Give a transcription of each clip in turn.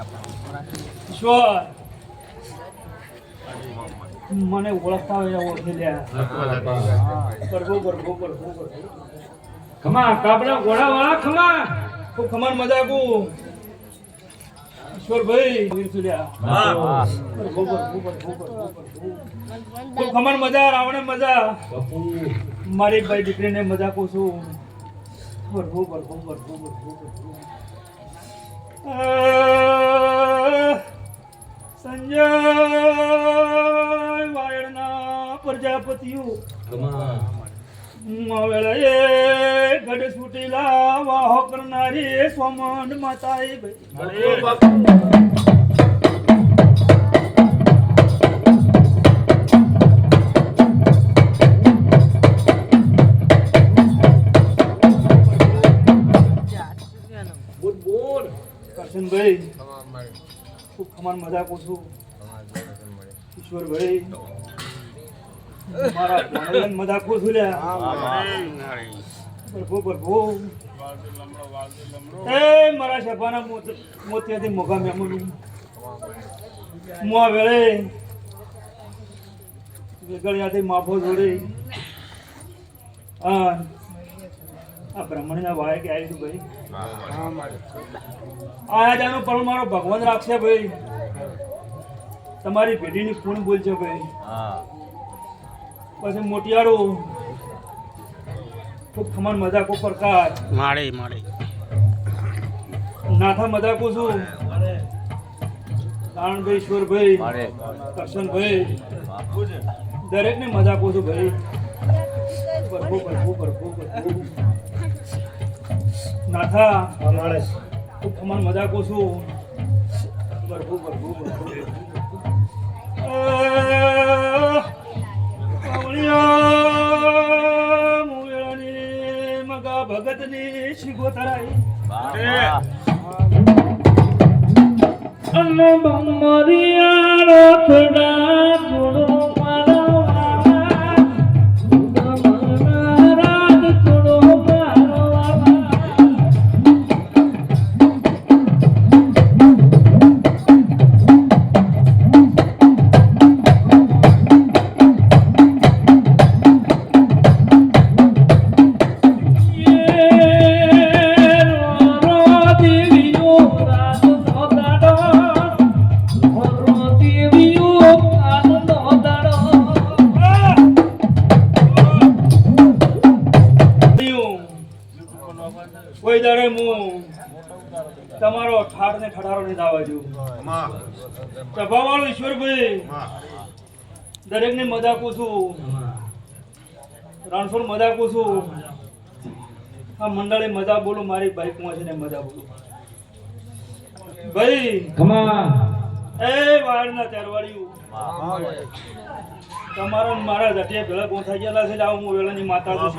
ઈશ્વર મને ઓળખતા હોય ઓળખી લે પ્રભુ પ્રભુ પ્રભુ ખમા. કાપડા ઘોડા વાળા ખમા ખૂબ ખમાન મજા કુ ખૂબ ખમાન મજા, રાવણે મજા. મારી ભાઈ દીકરીને મજા કહું છું. સંજય વાયણના પ્રજાપતિઓ. વેળાએ ગઢ છૂટેલા વાહો કરનારી સોમંડ માતાએ ભાઈ બોલ ખમાન મજા કહું ઈશ્વર ભાઈ મારા ભણેલાને મજા કહું લે. લ્યા પ્રભુ પ્રભુ એ મારા સભાના મોત- મોતિયાથી મોગા મેમનું મોં વેળે. વેગળિયાથી માફો જોડે. હા. આ બ્રાહ્મણના ભાઈ કે આવી છું ભાઈ? આયા જાનું પણ મારો ભગવાન રાખશે ભાઈ. તમારી પેઢીની કોણ બોલશે ભાઈ. પછી મોટિયાળો ખૂબ ખમણ મજાકો પ્રકાર. માળે માળે. નાથા મજાકો છું. રાણભાઈ ઈશ્વરભાઈ કરશનભાઈ દરેકને મજાકો છું ભાઈ. પ્રભુ પ્રભુ પ્રભુ પ્રભુ નાથા ખૂબ ખમણ મજાકો છું. પ્રભુ પ્રભુ પ્રભુ આહ, ની શિગોતરાઈ અન્ન બમરિયા રથડા કોઈ દાડે હું તમારો ઠાર ને ઠઠારો નહીં દાવા સભા વાળો ઈશ્વરભાઈ દરેક ને મજાકું છું રણછોડ મજાકું છું આ મંડળે મજા બોલું મારી બાઈક છે ને મજા બોલું. ભાઈ ખમા એ વાળના ચારવાળિયું તમારા મારા જટિયા ભેળા ગોઠાઈ ગયેલા છે આવું હું વેળાની માતા છું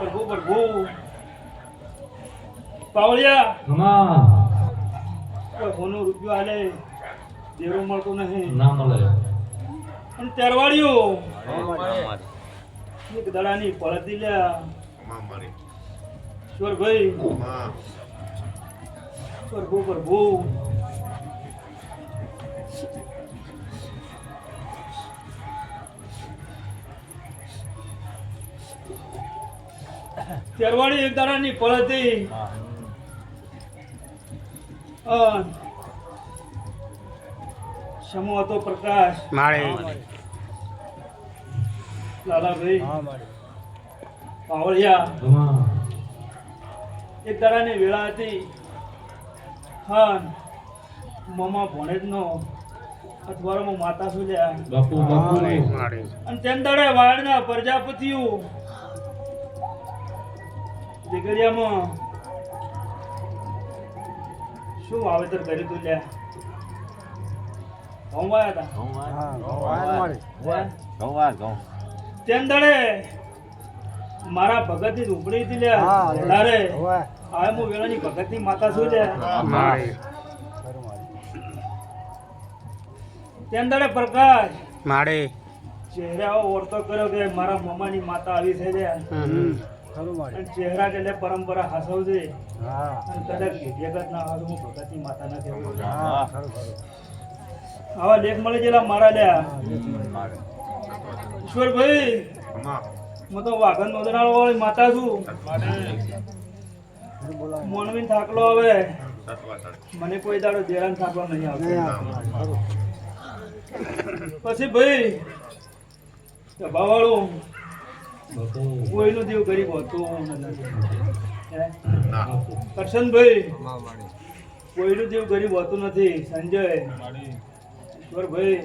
પ્રભુ પ્રભુ પાવળિયા. સોનું રૂપિયો હાલે દેરો મળતો નહીં. ના મળે. અને તેરવાળીઓ એક દડાની પડતી લ્યા. ઈશ્વરભાઈ પ્રભુ પ્રભુ તેરવાળી એક દાડાની પડતી અન. સમો હતો પ્રકાશ. માળી. લાલાભાઈ. પાવળિયા. એક દાડાની વેળા હતી. હા મમા ભણેજનો અથવારોમાં માતા સુલ્યા અને તેમ દાડે વાડના પ્રજાપતિઓ દીકરીયામાં શું વાવેતર કર્યું તું લ્યા? ઘઉં વાયા હતા હે? તેમ દાડે મારા ભગતની ઝૂંપડી હતી લે વધારે હવે હું વેળાની ભગતની માતા છું છે તેમ દાડે પ્રકાશ માડે ચહેરાઓ ઓળતો કર્યો કે મારા મમ્માની માતા આવી છે. ખરું મારી. ચહેરા એટલે પરંપરા હાસવજે હા. અને કદાચ વિદ્યાગત ના હાથ હું ભગતની માતા ના કહેવું હા ખરું ખરું. આવા લેખ મળી ગયેલા મારા લ્યા. ઈશ્વરભાઈ હું. તો વાઘન નોંધનાર વાળી માતા છું. મોનવીન થાકલો હવે. મને કોઈ દાડો દેરાન થાકલો નહીં. ખરું. પછી ભાઈ સભાવાળું કોઈનું દેવ ગરીબ હોતું નથી. કરશનભાઈ કોઈનો દેવ ગરીબ હોતો નથી. સંજય ઈશ્વરભાઈ.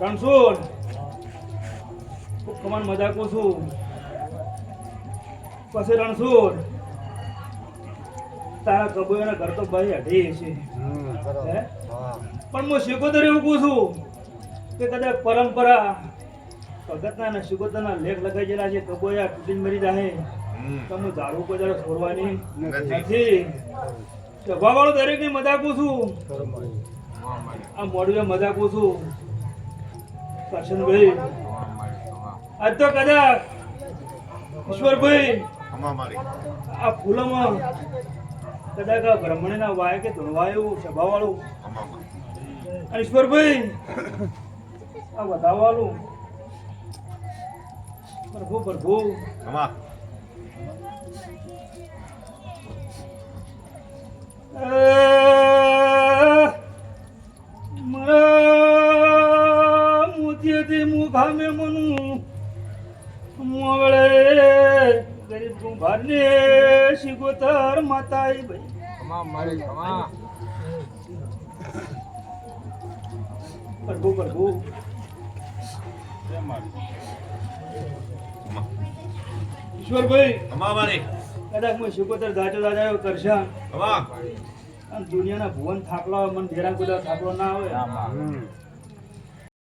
રણછોડ કમાન મજાકો છું. પછી રણછોડ. તારા કબૂરના ઘર તો ભાઈ અઢી છે પણ હું શિકોતર એવું કહું છું કે કદાચ પરંપરા ભગતના અને શિકોતરના લેખ લખાઈ ગયેલા છે કબોયા તૂટીને મરી જાય તો હું ઝાડુ કોઈ છોડવાની નથી. સભાવાળો દરેકની મજાકું છું. ખરું મારી. આ મોડવે મજાકું છું. કરશનભાઈ આજ તો કદાચ ઈશ્વરભાઈ આ ફૂલોમાં કદાચ આ વાય કે ધૂળવાયું સભાવાળું. અને ઈશ્વરભાઈ આ વધાવવાળું પ્રભુ પ્રભુ. મારા મોતિયેથી મુખામે મનું. મોવળે ગરીબ કુંભારને શિગોતર માતાઈ ભાઈ પ્રભુ પ્રભુ. ઈશ્વરભાઈ. કદાચ હું શિકોતર દાચો કરશા. અને દુનિયાના ભુવન થાકલો મને ધેરા કુદા થાકલો ના આવે.